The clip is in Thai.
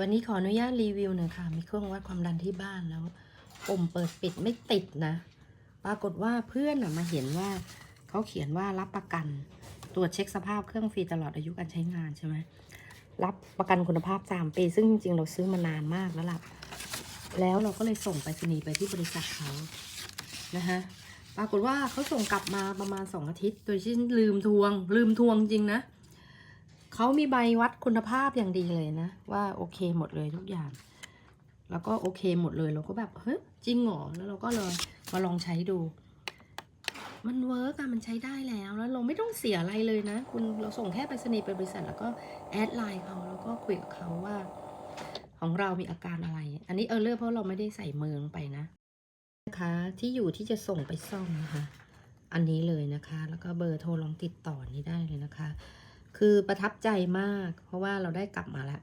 วันนี้ขออนุญาตรีวิวหน่อยค่ะ มีเครื่องวัดความดันที่บ้านแล้วปุ่มเปิดปิดไม่ติดนะ ปรากฏว่าเพื่อนมาเห็นว่าเขาเขียนว่ารับประกัน ตรวจเช็คสภาพเครื่องฟรีตลอดอายุการใช้งานใช่ไหมรับประกันคุณภาพ 3 ปี ซึ่งจริงๆ เราซื้อมานานมากแล้วล่ะ แล้วเราก็เลยส่งไปรษณีย์ไปที่บริษัทเขานะคะปรากฏว่าเขาส่งกลับมาประมาณ 2 อาทิตย์ โดยที่ลืมทวง ลืมทวงจริงนะ เขามีใบวัดคุณภาพอย่างดีเลยนะ ว่าโอเคหมดเลยทุกอย่าง แล้วก็โอเคหมดเลยเราก็แบบเฮ้ยจริงเหรอแล้วเราก็เลยมาลองใช้ดู มันเวิร์กอะมันใช้ได้แล้วแล้วเราไม่ต้องเสียอะไรเลยนะ คุณเราส่งแค่ไปรษณีไปบริษัทแล้วก็แอดไลน์เขาแล้วก็คุยกับเขาว่า ของเรามีอาการอะไร อันนี้เออเลือร์เพราะเราไม่ได้ใส่มือลงไปนะนะคะที่อยู่ที่จะส่งไปซ่อมนะคะ อันนี้เลยนะคะ แล้วก็เบอร์โทรลองติดต่อนี้ได้เลยนะคะ คือประทับใจมาก เพราะว่าเราได้กลับมาแล้ว